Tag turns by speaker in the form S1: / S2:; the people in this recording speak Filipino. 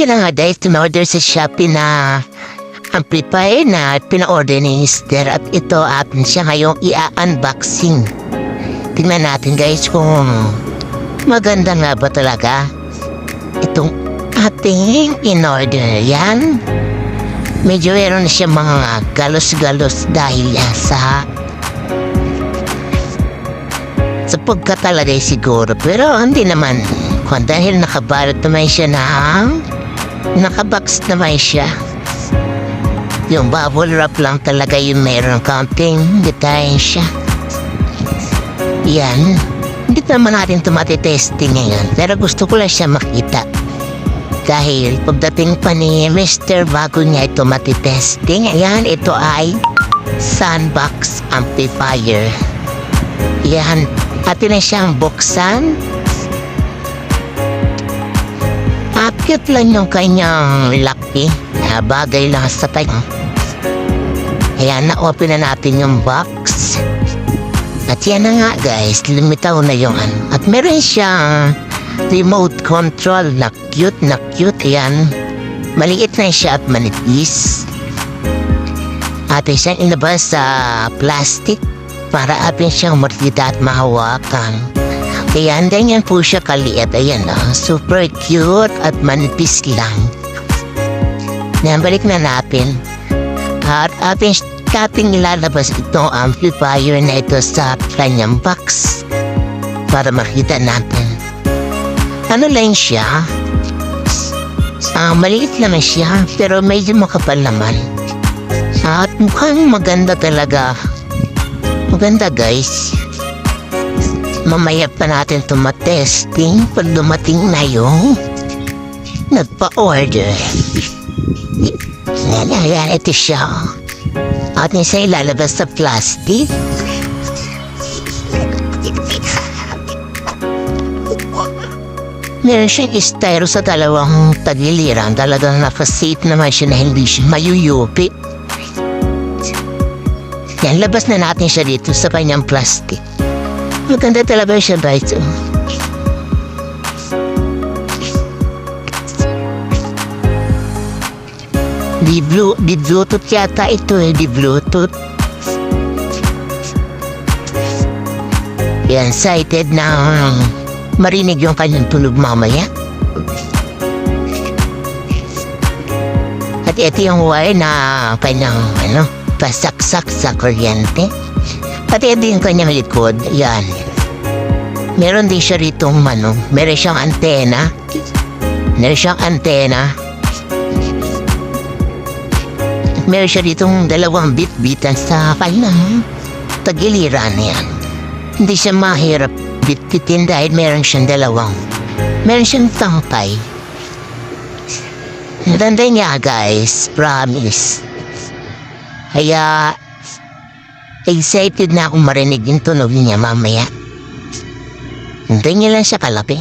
S1: Yun na nga dahil tumorder sa Shopee na amplifier na pina-order ni Mister at ito atin siya ngayong i-unboxing. Tingnan natin guys kung maganda nga ba talaga itong ating in-order. Yan. Medyo meron siya mga galos-galos dahil yan sa sa pagkatalagay siguro. Pero hindi naman. Kung dahil nakabalot naman siya ng nakabox naman siya. Yung bubble wrap lang talaga yung meron counting detalye siya. Yan. Hindi naman natin ito matitesting ngayon. Pero gusto ko lang siya makita. Dahil pagdating pa ni Mr. bago niya ito matitesting, ayan, ito ay Sunbox Amplifier. Yan, atin na siyang buksan. Cute lang yung kanyang laki. Ah, bagay lang sa tayo. Ayan, na-open na natin yung box. At yan na nga guys, lumitaw na yung ano. At meron siyang remote control na cute na cute. Ayan, maliit na siya at manipis. At isang inabas sa plastic para atin siyang makita at mahawakan. Kaya ganyan po siya kaliit. Ayan ah, super cute at manipis lang. Nabalik na natin. At ating ating ilalabas itong amplifier na ito sa kanyang box para makita natin. Ano lang siya? Ah, maliit naman siya pero medyo makapal naman. At mukhang maganda talaga. Maganda guys. Mamaya pa natin ito matesting pag dumating na yung nagpa-order. Ito siya. Atin siya ilalabas sa plastic. Meron siyang styro sa dalawang tagiliran. Talagang nakasit naman siya na hindi siya mayuyupi. Yan, labas na natin siya dito sa kanyang plastic. Maganda talaga siya guys. Di, blue, di Bluetooth yata ito eh, di Bluetooth. Yan, excited na marinig yung kanyang tunog mamaya. At ito yung wire na kanyang ano, pasaksak sa kuryente. At ito yung kanyang likod, yan. Meron din siya rito ano, meron siyang antena. Meron siyang antena. Meron siya ditong dalawang bit-bitan sa kanyang tagiliran yan. Hindi siya mahirap bit-bitin dahil meron siyang dalawang. Meron siyang tangkay. Ganda niya guys, promise. Kaya excited na akong marinig yung tunog niya mamaya. Hindi niya lang siya kalaki.